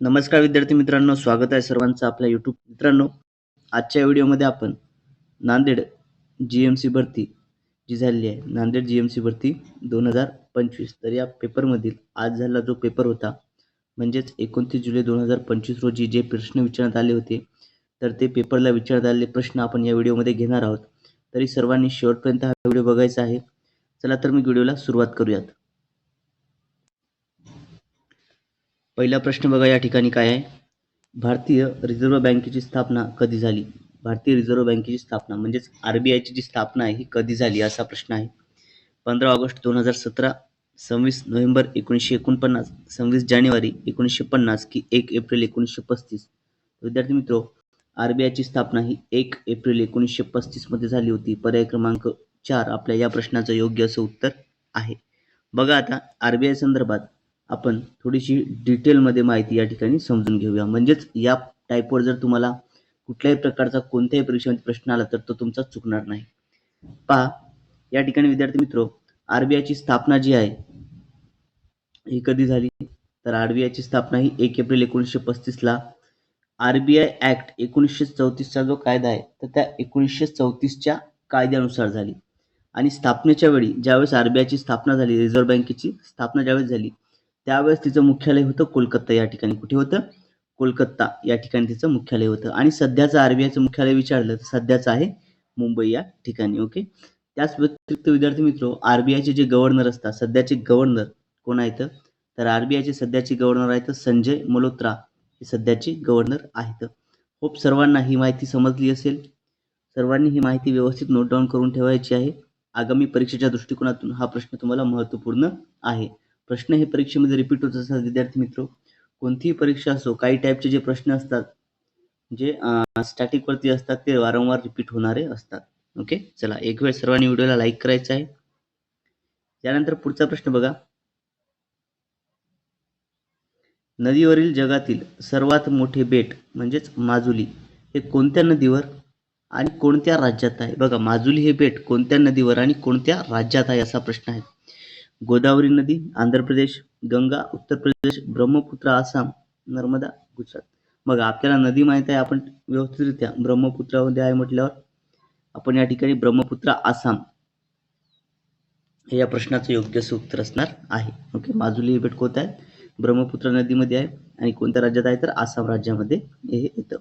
नमस्कार विद्यार्थी मित्रांनो स्वागत आहे सर्वांचं आपल्या यूट्यूब मित्रांनो. आजच्या व्हिडिओमध्ये आपण नांदेड जी एम सी भरती जी झालेली आहे नांदेड जी एम सी भरती दोन हजार पंचवीस. तर या पेपरमधील आज झाला जो पेपर होता म्हणजेच एकोणतीस जुलै दोन हजार पंचवीस रोजी जे प्रश्न विचारण्यात आले होते तर ते पेपरला विचारण्यात आलेले प्रश्न आपण या व्हिडिओमध्ये घेणार आहोत. तरी सर्वांनी शेवटपर्यंत हा व्हिडिओ बघायचा आहे. चला तर मी व्हिडिओला सुरुवात करूयात. पहिला प्रश्न बघा या ठिकाणी काय आहे. भारतीय रिझर्व्ह बँकेची स्थापना कधी झाली? भारतीय रिझर्व्ह बँकेची स्थापना म्हणजेच आर बी आयची जी स्थापना आहे ही कधी झाली असा प्रश्न आहे. पंधरा ऑगस्ट दोन हजार सतरा सव्वीस नोव्हेंबर एकोणीसशे एकोणपन्नास सव्वीस जानेवारी एकोणीसशे पन्नास की एक एप्रिल एकोणीसशे पस्तीस. विद्यार्थी मित्रो आर बी आयची स्थापना ही एक एप्रिल एकोणीसशे पस्तीसमध्ये झाली होती. पर्याय क्रमांक चार आपल्या या प्रश्नाचं योग्य असं उत्तर आहे. बघा आता आर बी आय संदर्भात आपण थोडीशी डिटेलमध्ये माहिती या ठिकाणी समजून घेऊया. म्हणजेच या टाईपवर जर तुम्हाला कुठल्याही प्रकारचा कोणत्याही परीक्षेमध्ये प्रश्न आला तर तो तुमचा चुकणार नाही. पहा या ठिकाणी विद्यार्थी मित्र आरबीआयची स्थापना जी आहे ही कधी झाली? तर आरबीआयची स्थापना ही एक एप्रिल एकोणीसशे पस्तीसला आरबीआय ऍक्ट एकोणीसशे चौतीसचा जो कायदा आहे तर त्या एकोणीसशे चौतीसच्या कायद्यानुसार झाली. आणि स्थापनेच्या वेळी ज्यावेळेस आरबीआयची स्थापना झाली रिझर्व्ह बँकेची स्थापना ज्यावेळेस झाली त्यावेळेस तिचं मुख्यालय होतं कोलकाता या ठिकाणी. कुठे होतं? कोलकाता या ठिकाणी तिचं मुख्यालय होतं. आणि सध्याचं आरबीआयचं मुख्यालय विचारलं तर सध्याचं आहे मुंबई या ठिकाणी ओके? त्याच व्यतिरिक्त विद्यार्थी मित्र आरबीआयचे जे गव्हर्नर असतात सध्याचे गव्हर्नर कोण आहेत? तर आरबीआयचे सध्याचे गव्हर्नर आहेत संजय मल्होत्रा. हे सध्याचे गव्हर्नर आहेत. होप सर्वांना ही माहिती समजली असेल. सर्वांनी ही माहिती व्यवस्थित नोट डाऊन करून ठेवायची आहे. आगामी परीक्षेच्या दृष्टिकोनातून हा प्रश्न तुम्हाला महत्त्वपूर्ण आहे. प्रश्न हे परीक्षेमध्ये रिपीट होत असतात विद्यार्थी मित्र. कोणतीही परीक्षा असो काही टाईपचे जे प्रश्न असतात जे स्टॅटिकवरती असतात ते वारंवार रिपीट होणारे असतात. ओके चला एक वेळ सर्वांनी व्हिडिओला लाईक करायचं आहे. त्यानंतर पुढचा प्रश्न बघा. नदीवरील जगातील सर्वात मोठे बेट म्हणजेच माजुली हे कोणत्या नदीवर आणि कोणत्या राज्यात आहे? बघा माजुली हे बेट कोणत्या नदीवर आणि कोणत्या राज्यात आहे असा प्रश्न आहे. गोदावरी नदी आंध्र प्रदेश गंगा उत्तर प्रदेश ब्रह्मपुत्र आसाम नर्मदा गुजरात. मग आपल्याला नदी माहीत आहे आपण व्यवस्थितरित्या ब्रह्मपुत्रामध्ये आहे म्हटल्यावर आपण या ठिकाणी ब्रह्मपुत्र आसाम हे या प्रश्नाचं योग्य उत्तर असणार आहे. ओके माजुली हे बेट कोणतं आहे. ब्रह्मपुत्र नदीमध्ये आहे आणि कोणत्या राज्यात आहे तर आसाम राज्यामध्ये हे येतं.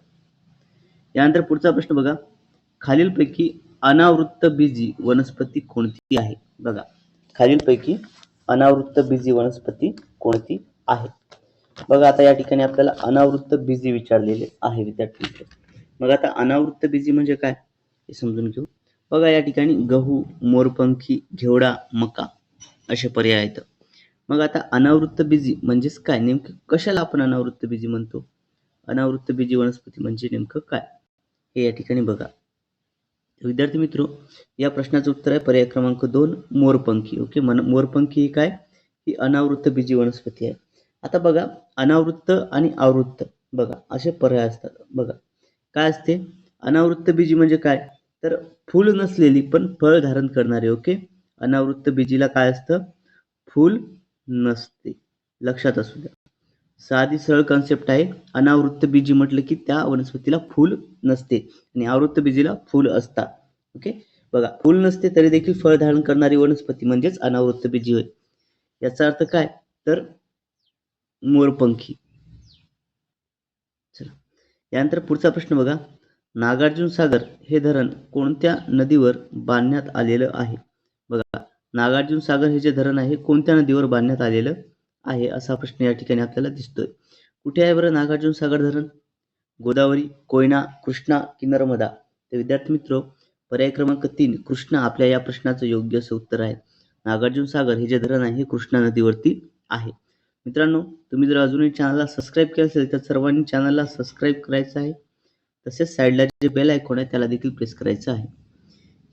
यानंतर पुढचा प्रश्न बघा. खालीलपैकी अनावृत्त बीजी वनस्पती कोणती आहे? बघा. खालीलपैकी अनावृत्त बीजी वनस्पती कोणती आहे बघा आता या ठिकाणी आपल्याला अनावृत्त बीजी विचारलेले आहे विद्यार्थी मग आता अनावृत्त बीजी म्हणजे काय? हे समजून घेऊ. बघा या ठिकाणी गहू मोरपंखी घेवडा मका असे पर्याय आहेत. मग आता अनावृत्त बीजी म्हणजेच काय? नेमकं कशाला आपण अनावृत्त बीजी म्हणतो? अनावृत्त बीजी वनस्पती म्हणजे नेमकं काय? हे या ठिकाणी बघा. विद्यार्थी मित्र या प्रश्नाचं उत्तर आहे पर्याय क्रमांक दोन मोरपंखी. ओके मन मोरपंखी ही काय? ही अनावृत्त बीजी वनस्पती आहे. आता बघा अनावृत्त आणि आवृत्त. बघा असे पर्याय असतात. बघा काय असते? अनावृत्त बीजी म्हणजे काय? तर फूल नसलेली पण फळ धारण करणारे ओके अनावृत्त बीजीला काय असतं? फूल नसते. लक्षात असू द्या. साधी सरळ कन्सेप्ट आहे. अनावृत्त बीजी म्हटलं की त्या वनस्पतीला फूल नसते आणि आवृत्त बीजीला फूल असतात. ओके? बघा फूल नसते तरी देखील फळ धारण करणारी वनस्पती म्हणजेच अनावृत्त बीजी होय. याचा अर्थ काय? तर मोरपंखी. चला. यानंतर पुढचा प्रश्न बघा. नागार्जुन सागर हे धरण कोणत्या नदीवर बांधण्यात आलेलं आहे? बघा नागार्जुन सागर हे जे धरण आहे कोणत्या नदीवर बांधण्यात आलेलं आहे असा प्रश्न या ठिकाणी आपल्याला दिसतोय. कुठे आहे बरं नागार्जुन सागर धरण? गोदावरी कोयना कृष्णा की नर्मदा तर विद्यार्थी मित्र पर्याय क्रमांक तीन कृष्णा आपल्या या प्रश्नाचं योग्य असं उत्तर आहे. नागार्जुन सागर हे जे धरण आहे हे कृष्णा नदीवरती आहे. मित्रांनो तुम्ही जर अजूनही चॅनलला सबस्क्राईब केलं असेल तर सर्वांनी चॅनलला सबस्क्राईब करायचं आहे. तसेच साईडला जे बेल आयकॉन आहे त्याला देखील प्रेस करायचं आहे.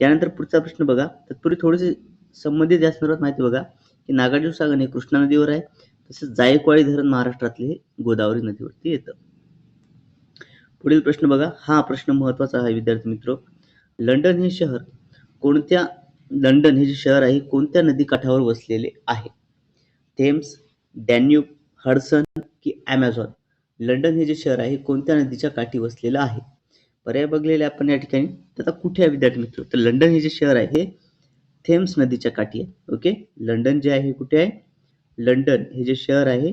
यानंतर पुढचा प्रश्न बघा. तत्पूर्वी थोडेसे संबंधित या संदर्भात माहिती बघा. की नागार्जुन सागर हे कृष्णा नदीवर आहे. तसेच जायकवाडी धरण महाराष्ट्रातले हे गोदावरी नदीवरती येतं. पुढील प्रश्न बघा. हा प्रश्न महत्त्वाचा आहे विद्यार्थी मित्र. लंडन हे शहर कोणत्या लंडन हे जे शहर आहे कोणत्या नदी काठावर वसलेले आहे? थेम्स डॅन्यूब हडसन की ॲमेझॉन लंडन हे जे शहर आहे कोणत्या नदीच्या काठी वसलेलं आहे? पर्याय बघलेले आपण या ठिकाणी. तर आता कुठे आहे विद्यार्थी मित्र? तर लंडन हे जे शहर आहे हे थेम्स नदीच्या काठी आहे. ओके? लंडन जे आहे हे कुठे आहे? लंडन हे जे शहर आहे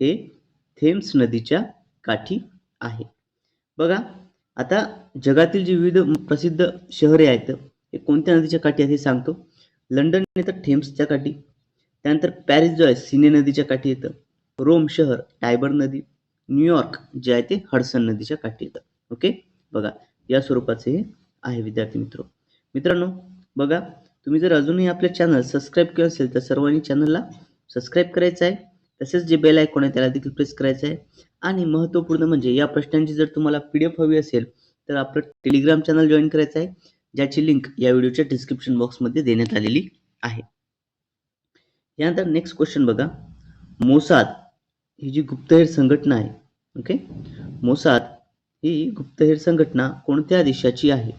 हे थेम्स नदीच्या काठी आहे. बघा आता जगातील जी विविध प्रसिद्ध शहरे आहेत हे कोणत्या नदीच्या काठी आहेत हे सांगतो. लंडन येतं थेम्सच्या काठी. त्यानंतर पॅरिस जो आहे सिने नदीच्या काठी येतं. रोम शहर टायबर नदी. न्यूयॉर्क जे आहे ते हडसन नदीच्या काठी येतं. ओके? बघा या स्वरूपाचे हे आहे विद्यार्थी मित्र. मित्रांनो बघा तुम्ही जर अजूनही आपले चॅनल सबस्क्राईब केलं असेल तर सर्वांनी चॅनलला सबस्क्राईब करायचं आहे. तसेच जे बेल आयकॉन आहे त्याला देखील प्रेस करायचं आहे. आणि महत्त्वपूर्ण म्हणजे या प्रश्नांची जर तुम्हाला पी डी एफ हवी असेल तर आपलं टेलिग्राम चॅनल जॉईन करायचं आहे ज्याची लिंक या व्हिडिओच्या डिस्क्रिप्शन बॉक्समध्ये देण्यात आलेली आहे. यानंतर नेक्स्ट क्वेश्चन बघा. मोसाद ही जी गुप्तहेर संघटना आहे ओके मोसाद ही गुप्तहेर संघटना कोणत्या देशाची आहे?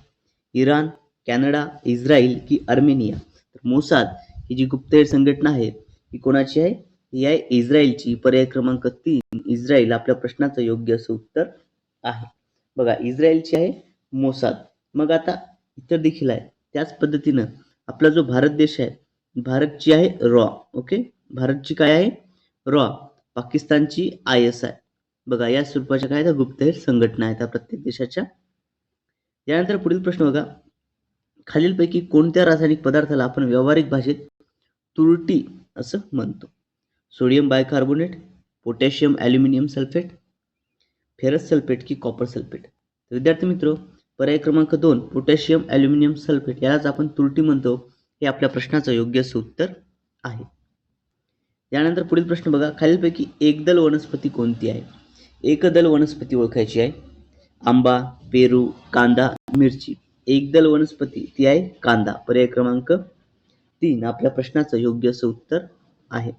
इराण कॅनडा इस्रायल की अर्मेनिया तर मोसाद ही जी गुप्तहेर संघटना आहे ही कोणाची आहे? ही आहे इस्रायलची. पर्याय क्रमांक तीन इस्रायल आपल्या प्रश्नाचं योग्य असं उत्तर आहे. बघा इस्रायलची आहे मोसाद. मग आता इतर देखील आहे. त्याच पद्धतीनं आपला जो भारत देश आहे भारतची आहे रॉ ओके? भारतची काय आहे? रॉ पाकिस्तानची आय एस आय बघा या स्वरूपाच्या काय त्या गुप्तहेर संघटना आहेत त्या प्रत्येक देशाच्या. यानंतर पुढील प्रश्न बघा. खालीलपैकी कोणत्या रासायनिक पदार्थाला आपण व्यावहारिक भाषेत तुरटी असं म्हणतो? Sodium bicarbonate potassium aluminium sulphate ferrous sulphate की कॉपर सल्फेट? तर विद्यार्थी मित्र पर्याय क्रमांक दोन पोटॅशियम ॲल्युमिनियम सल्फेट यालाच आपण तुरटी म्हणतो. हे आपल्या प्रश्नाचं योग्य असं उत्तर आहे. यानंतर पुढील प्रश्न बघा. खालीलपैकी एकदल वनस्पती कोणती आहे? एकदल वनस्पती ओळखायची आहे. आंबा पेरू कांदा मिरची. एकदल वनस्पती ती आहे कांदा. पर्याय क्रमांक तीन. आपल्या प्रश्नाचं योग्य असं उत्तर आहे.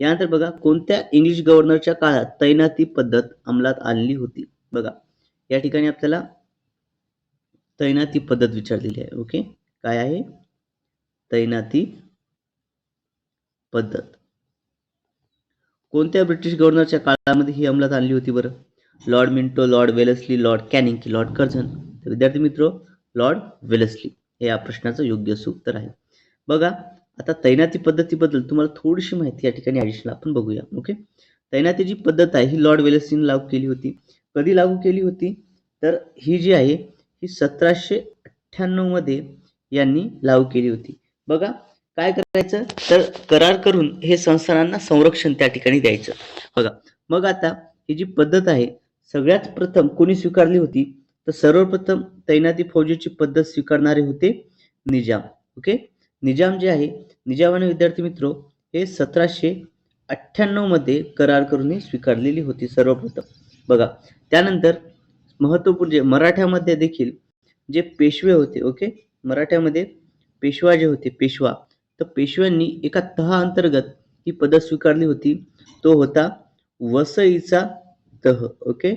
यानंतर बघा कोणत्या इंग्लिश गव्हर्नरच्या काळात तैनाती पद्धत अंमलात आणली होती? बघा या ठिकाणी आपल्याला तैनाती पद्धत विचारलेली आहे. ओके? काय आहे? तैनाती पद्धत. कोणत्या ब्रिटिश गव्हर्नरच्या काळामध्ये ही अंमलात आणली होती बरं? Lord Minto Lord Wellesley Lord Canning की लॉर्ड कर्झन. तर विद्यार्थी मित्र लॉर्ड वेलस्ली हे या प्रश्नाचं योग्य असं उत्तर आहे. बघा आता तैनाती पद्धतीबद्दल तुम्हाला थोडीशी माहिती या ठिकाणी ॲडिशनल आपण बघूया ओके तैनाती जी पद्धत आहे ही लॉर्ड वेलस्लीने लागू केली होती. कधी लागू केली होती? तर ही जी आहे ही सतराशे अठ्ठ्याण्णवमध्ये यांनी लागू केली होती. बघा काय करायचं? तर करार करून हे संस्थानांना संरक्षण त्या ठिकाणी द्यायचं. बघा मग आता ही जी पद्धत आहे सगळ्यात प्रथम कोणी स्वीकारली होती? तर सर्वप्रथम तैनाती फौजेची पद्धत स्वीकारणारे होते निजाम. ओके? निजाम जे आहे निजामाने विद्यार्थी मित्र हे सतराशे अठ्ठ्याण्णवमध्ये करार करून स्वीकारलेली होती सर्वप्रथम. बघा त्यानंतर महत्त्वपूर्ण जे मराठ्यामध्ये देखील जे पेशवे होते ओके? मराठ्यामध्ये पेशवा जे होते पेशवा तर पेशव्यांनी एका तहा अंतर्गत ही पद्धत स्वीकारली होती. तो होता वसईचा तह ओके?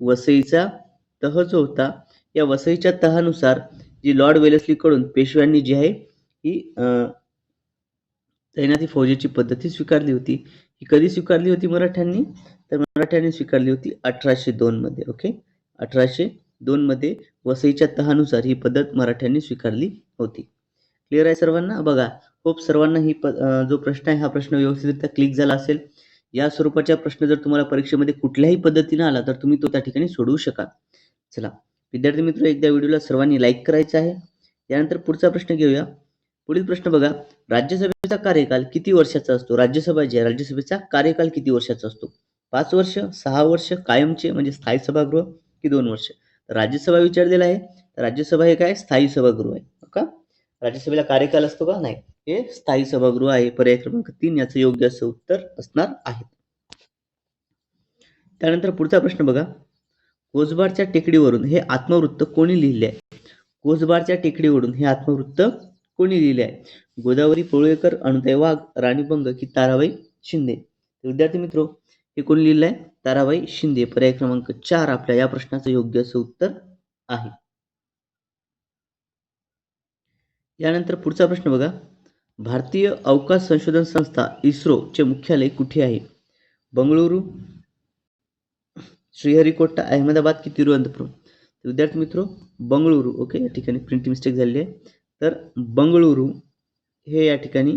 वसईचा तह जो होता या वसईच्या तहानुसार जी लॉर्ड वेलेस्लीकडून पेशव्यांनी जी आहे ही तैनाती फौजेची पद्धती स्वीकारली होती. ही कधी स्वीकारली होती मराठ्यांनी? तर मराठ्यांनी स्वीकारली होती अठराशे दोन मध्ये ओके? अठराशे दोन मध्ये वसईच्या तहानुसार ही पद्धत मराठ्यांनी स्वीकारली होती. क्लिअर आहे सर्वांना? बघा होप सर्वांना ही प जो प्रश्न आहे हा प्रश्न व्यवस्थितरित्या क्लिक झाला असेल. या स्वरूपाचा प्रश्न जर तुम्हाला परीक्षेमध्ये कुठल्याही पद्धतीने आला तर तुम्ही तो त्या ठिकाणी सोडवू शकाल. चला. विद्यार्थी मित्र एकदा व्हिडिओला सर्वांनी लाईक करायचं आहे. त्यानंतर पुढचा प्रश्न घेऊया. पुढील प्रश्न बघा. राज्यसभेचा कार्यकाल किती वर्षाचा असतो? राज्यसभा जी आहे राज्यसभेचा कार्यकाल किती वर्षाचा असतो? पाच वर्ष सहा वर्ष कायमचे म्हणजे स्थायी सभागृह की दोन वर्ष? राज्यसभा विचारलेला आहे. राज्यसभा हे काय? स्थायी सभागृह आहे. का राज्यसभेला कार्यकाल असतो का? नाही. हे स्थायी सभागृह आहे. पर्याय क्रमांक तीन याचं योग्य असं उत्तर असणार आहे. त्यानंतर पुढचा प्रश्न बघा. कोसबारच्या टेकडीवरून हे आत्मवृत्त कोणी लिहिले आहे? कोसबारच्या टेकडीवरून हे आत्मवृत्त कोणी लिहिले आहे? गोदावरी पळुळेकर अनुदय वाघ राणीबंग की ताराबाई शिंदे? विद्यार्थी मित्रो हे कोणी लिहिलं आहे ताराबाई शिंदे. पर्याय क्रमांक चार आपल्या या प्रश्नाचं योग्य असं उत्तर आहे. यानंतर पुढचा प्रश्न बघा. भारतीय अवकाश संशोधन संस्था इस्रोचे मुख्यालय कुठे आहे? बंगळुरू श्रीहरिकोटा अहमदाबाद की तिरुवनंतपुरम विद्यार्थी मित्र बंगळुरू ओके? या ठिकाणी प्रिंट मिस्टेक झालेली आहे. तर बंगळुरू हे या ठिकाणी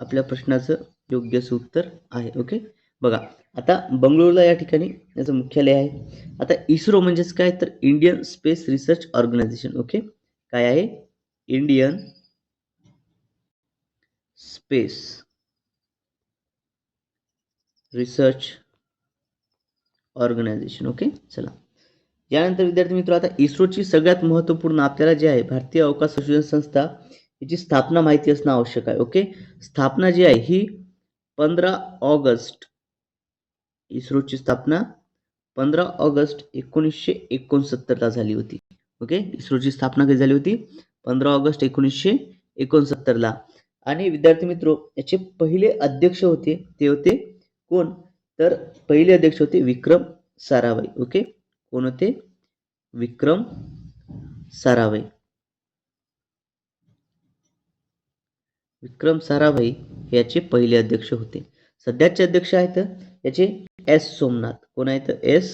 आपल्या प्रश्नाचं योग्य असं उत्तर आहे ओके? बघा आता बंगळुरूला या ठिकाणी याचं मुख्यालय आहे. आता इस्रो म्हणजेच काय? तर Indian space research organisation okay? काय आहे? Indian space research organisation okay? चला. यानंतर विद्यार्थी मित्र आता इस्रोची सगळ्यात महत्त्वपूर्ण आपल्याला जे आहे भारतीय अवकाश संशोधन संस्था याची स्थापना माहिती असणं आवश्यक आहे ओके? स्थापना जी आहे ही पंधरा ऑगस्ट इस्रोची स्थापना पंधरा ऑगस्ट एकोणीसशे एकोणसत्तरला झाली होती ओके? इस्रोची स्थापना कधी झाली होती? पंधरा ऑगस्ट एकोणीसशे एकोणसत्तरला. आणि विद्यार्थी मित्र याचे पहिले अध्यक्ष होते ते होते कोण? तर पहिले अध्यक्ष होते विक्रम साराभाई. ओके? कोण होते? विक्रम साराभाई. विक्रम साराभाई याचे पहिले अध्यक्ष होते. सध्याचे अध्यक्ष आहेत याचे एस सोमनाथ. कोण आहेत? एस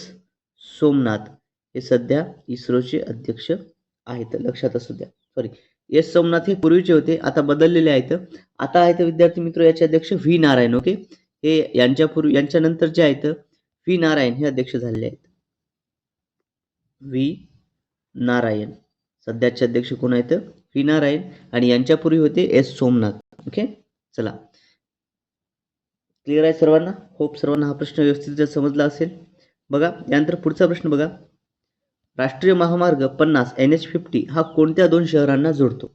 सोमनाथ. हे सध्या इस्रोचे अध्यक्ष आहेत. लक्षात असू द्या. सॉरी एस सोमनाथ हे पूर्वीचे होते आता बदललेले आहेत. आता आहेत विद्यार्थी मित्र याचे अध्यक्ष व्ही नारायण. ओके? हे यांच्यापूर्वी यांच्यानंतर जे आहेत व्ही नारायण हे अध्यक्ष झालेले आहेत. व्ही नारायण. सध्याचे अध्यक्ष कोण आहेत? व्ही नारायण आणि यांच्यापूर्वी होते एस सोमनाथ. ओके? चला. क्लिअर आहे सर्वांना? होप सर्वांना हा प्रश्न व्यवस्थित समजला असेल. बघा यानंतर पुढचा प्रश्न बघा. राष्ट्रीय महामार्ग पन्नास एन एच फिफ्टी हा कोणत्या दोन शहरांना जोडतो?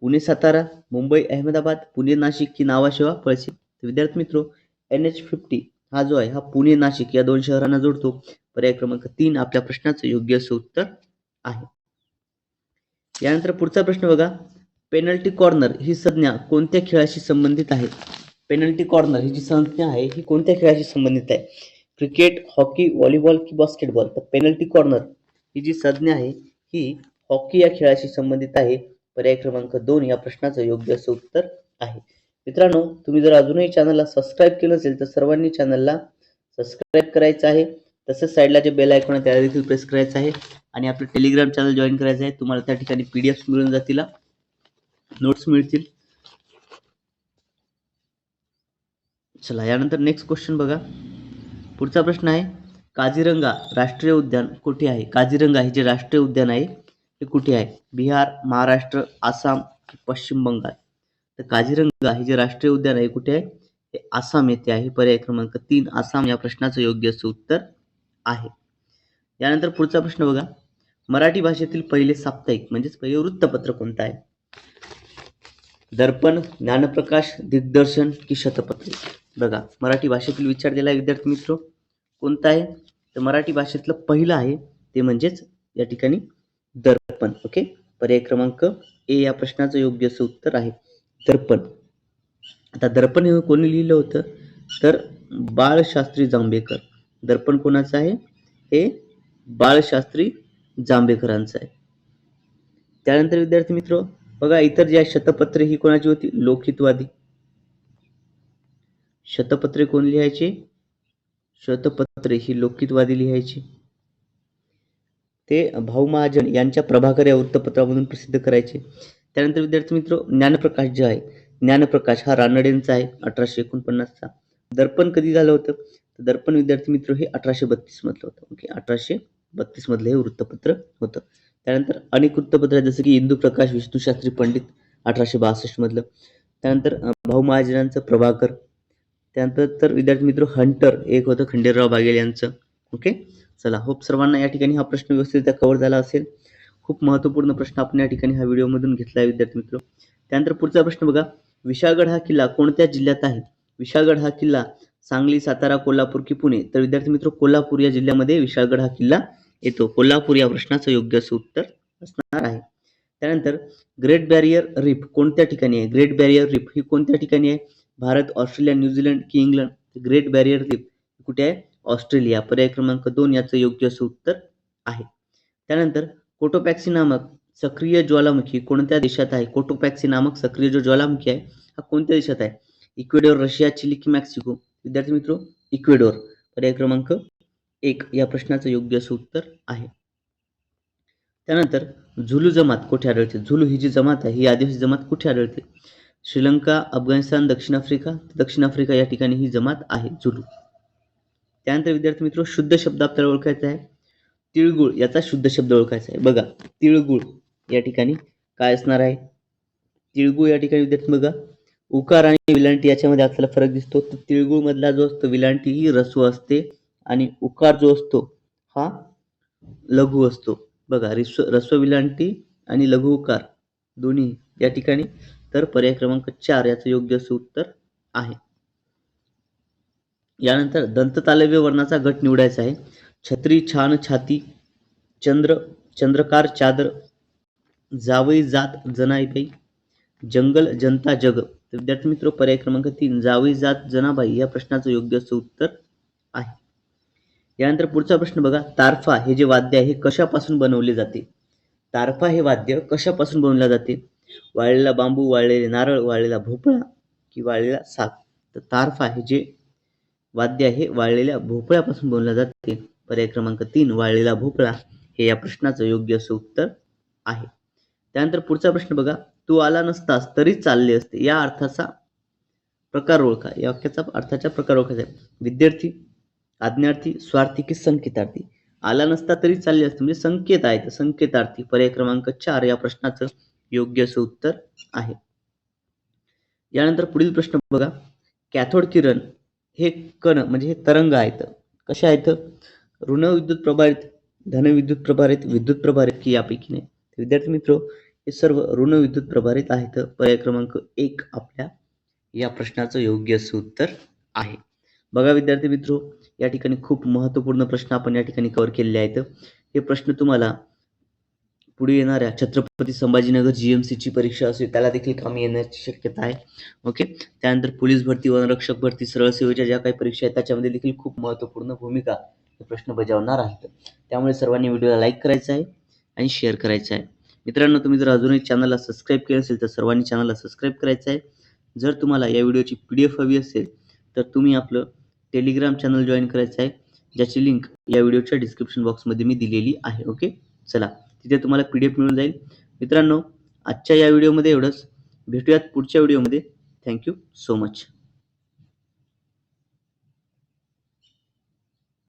पुणे सातारा मुंबई अहमदाबाद पुणे नाशिक की नावाशिवा पळशी विद्यार्थी मित्रो एन एच फिफ्टी हा जो आहे हा पुणे नाशिक या दोन शहरांना जोडतो. पर्याय क्रमांक तीन आपल्या प्रश्नाचं योग्य असं उत्तर आहे. यानंतर पुढचा प्रश्न बघा. पेनल्टी कॉर्नर ही संज्ञा कोणत्या खेळाशी संबंधित आहे? पेनल्टी कॉर्नर ही जी संज्ञा आहे ही कोणत्या खेळाशी संबंधित आहे? क्रिकेट हॉकी व्हॉलीबॉल की बास्केटबॉल? तर पेनल्टी कॉर्नर ही जी संज्ञा आहे ही हॉकी या खेळाशी संबंधित आहे. पर्याय क्रमांक दोन या प्रश्नाचं योग्य असं उत्तर आहे. मित्रांनो तुम्ही जर अजूनही चॅनलला सबस्क्राईब केलं असेल तर सर्वांनी चॅनलला सबस्क्राईब करायचं आहे. तसंच साईडला जे बेल ऐकून आहे त्याला देखील प्रेस करायचं आहे. आणि आपलं टेलिग्राम चॅनल जॉईन करायचं आहे. तुम्हाला त्या ठिकाणी पी डी एफ मिळून जातील. नोट्स मिळतील. चला यानंतर नेक्स्ट क्वेश्चन बघा. पुढचा प्रश्न आहे काझीरंगा राष्ट्रीय उद्यान कुठे आहे? काझीरंगा हे जे राष्ट्रीय उद्यान आहे हे कुठे आहे? बिहार महाराष्ट्र आसाम पश्चिम बंगाल. तर काझीरंगा हे जे राष्ट्रीय उद्यान आहे कुठे आहे? ते आसाम येथे आहे. पर्याय क्रमांक तीन आसाम या प्रश्नाचं योग्य असं उत्तर आहे. यानंतर पुढचा प्रश्न बघा. मराठी भाषेतील पहिले साप्ताहिक म्हणजेच पहिले वृत्तपत्र कोणतं आहे? दर्पण ज्ञानप्रकाश दिग्दर्शन की शतपत्र बघा मराठी भाषेतील विचारलेला विद्यार्थी मित्र कोणता आहे? तर मराठी भाषेतलं पहिलं आहे ते म्हणजेच या ठिकाणी दर्पण ओके? पर्याय क्रमांक ए या प्रश्नाचं योग्य असं उत्तर आहे. दर्पण. आता दर्पण हे कोणी लिहिलं होतं? तर बाळशास्त्री जांभेकर. दर्पण कोणाचं आहे? हे बाळशास्त्री जांभेकरांचं आहे. त्यानंतर विद्यार्थी मित्र बघा इतर जे शतपत्रे ही कोणाची होती? लोकहितवादी शतपत्रे कोण लिहायचे? शतपत्रे ही लोकहितवादी लिहायची. ते भाऊ महाजन यांच्या प्रभाकर या वृत्तपत्रामधून प्रसिद्ध करायचे. त्यानंतर विद्यार्थी मित्र ज्ञानप्रकाश जे आहे ज्ञानप्रकाश हा रानडेंचा आहे अठराशे एकोणपन्नासचा. दर्पण कधी झालं होतं? तर दर्पण विद्यार्थी मित्र हे अठराशे बत्तीसमधलं होतं. ओके अठराशे बत्तीसमधलं हे वृत्तपत्र होतं. त्यानंतर अनेक वृत्तपत्र आहेत, जसं की इंदुप्रकाश विष्णूशास्त्री पंडित अठराशे बासष्टमधलं त्यानंतर भाऊ महाजनांचं प्रभाकर. त्यानंतर तर विद्यार्थी मित्र हंटर एक होतं खंडेराव बागेल यांचं. ओके चला होप सर्वांना या ठिकाणी हा प्रश्न व्यवस्थित कव्हर झाला असेल. खूप महत्त्वपूर्ण प्रश्न आपण या ठिकाणी हा व्हिडिओमधून घेतला आहे विद्यार्थी मित्र. त्यानंतर पुढचा प्रश्न बघा. विशाळगड हा किल्ला कोणत्या जिल्ह्यात आहे? विशाळगड हा किल्ला सांगली सातारा कोल्हापूर की पुणे? तर विद्यार्थी मित्र कोल्हापूर या जिल्ह्यामध्ये विशाळगड हा किल्ला येतो. कोल्हापूर या प्रश्नाचं योग्य असं उत्तर असणार आहे. त्यानंतर ग्रेट बॅरियर रिफ कोणत्या ठिकाणी आहे? ग्रेट बॅरियर रिफ ही कोणत्या ठिकाणी आहे? भारत ऑस्ट्रेलिया न्यूझीलंड की इंग्लंड? ग्रेट बॅरियर रिफ कुठे आहे? ऑस्ट्रेलिया. पर्याय क्रमांक दोन याचं योग्य असं उत्तर आहे. त्यानंतर कोटोपॅक्सी नामक सक्रिय ज्वालामुखी कोणत्या देशात आहे? कोटोपॅक्सी नामक सक्रिय जो ज्वालामुखी आहे हा कोणत्या देशात आहे? इक्वेडोर रशिया चिली की मॅक्सिको? विद्यार्थी मित्र इक्वेडोर. पर्याय क्रमांक एक. या प्रश्नाचं योग्य असं उत्तर आहे. त्यानंतर झुलू जमात कुठे आढळते? झुलू ही जी जमात आहे ही आदिवासी जमात कुठे आढळते? श्रीलंका अफगाणिस्तान दक्षिण आफ्रिका? दक्षिण आफ्रिका या ठिकाणी ही जमात आहे झुलू. त्यानंतर विद्यार्थी मित्र शुद्ध शब्द आपल्याला ओळखायचा आहे. तिळगुळ याचा शुद्ध शब्द ओळखायचा आहे. बघा तिळगुळ या ठिकाणी काय असणार आहे? तिळगुळ या ठिकाणी विद्यार्थी बघा उकार आणि विलांटी याच्यामध्ये आपल्याला फरक दिसतो. तर तिळगुळ मधला जो असतो विलांटी ही रस्व असते आणि उकार जो असतो हा लघु असतो. बघा रिस्व रस्व विलांटी आणि लघु उकार दोन्ही या ठिकाणी. तर पर्याय क्रमांक चार याचं योग्य असं उत्तर आहे. यानंतर दंततालव्य वर्णाचा गट निवडायचा आहे. छत्री छान छाती चंद्र चंद्रकार चादर जावई जात जनाईबाई जंगल जनता जग. तर विद्यार्थी मित्र पर्याय क्रमांक तीन जावई जात जनाबाई या प्रश्नाचं योग्य असं उत्तर आहे. यानंतर पुढचा प्रश्न बघा तारफा हे जे वाद्य आहे हे कशापासून बनवले जाते? तारफा हे वाद्य कशापासून बनवले जाते? वाळलेला बांबू वाळलेले नारळ वाळलेला भोपळा की वाळलेला साग? तर तारफा हे जे वाद्य आहे वाळलेल्या भोपळ्यापासून बनवले जाते. पर्याय क्रमांक तीन वाळलेला भोपळा हे या प्रश्नाचं योग्य असं उत्तर आहे. त्यानंतर पुढचा प्रश्न बघा. तू आला नसतास तरी चालले असते. या अर्थाचा प्रकार ओळखा. या वाक्याचा अर्थाचा प्रकार ओळखायचा आहे. विद्यार्थी आज्ञार्थी स्वार्थी की संकेतार्थी? आला नसता तरी चालले असते. म्हणजे संकेत आहेत. संकेतार्थी. पर्याय क्रमांक चार या प्रश्नाचं योग्य असं उत्तर आहे. यानंतर पुढील प्रश्न बघा. कॅथोड किरण हे कण म्हणजे हे तरंग आहेत. कसे आहेत? ऋण विद्युत प्रभारित धन विद्युत प्रभारित विद्युत प्रभारित की यापैकी नाही विद्यार्थी मित्र हे सर्व ऋण विद्युत प्रभारित आहेत. पर्याय क्रमांक एक आपल्या या प्रश्नाचं योग्य असं उत्तर आहे. बघा विद्यार्थी मित्र या ठिकाणी खूप महत्त्वपूर्ण प्रश्न आपण या ठिकाणी कव्हर केलेले आहेत. हे प्रश्न तुम्हाला पुढे येणाऱ्या छत्रपती संभाजीनगर जी एम सीची परीक्षा असेल त्याला देखील कामी येण्याची शक्यता आहे. ओके त्यानंतर पोलीस भरती वनरक्षक भरती सरळ सेवेच्या ज्या काही परीक्षा आहेत त्याच्यामध्ये देखील खूप महत्त्वपूर्ण भूमिका हे प्रश्न बजावणार आहेत. त्यामुळे सर्वांनी व्हिडिओला लाईक करायचा आहे आणि शेअर करायचं आहे. मित्रांनो तुम्ही जर अजूनही चॅनलला सबस्क्राईब केलं असेल तर सर्वांनी चॅनलला सबस्क्राईब करायचं आहे. जर तुम्हाला या व्हिडिओची पी डी एफ हवी असेल तर तुम्ही आपलं टेलिग्राम चॅनल जॉईन करायचं आहे ज्याची लिंक या व्हिडिओच्या डिस्क्रिप्शन बॉक्समध्ये मी दिलेली आहे. ओके चला तिथे तुम्हाला पी डी एफ मिळून जाईल. मित्रांनो आजच्या या व्हिडिओमध्ये एवढंच. भेटूयात पुढच्या व्हिडिओमध्ये. Thank you so much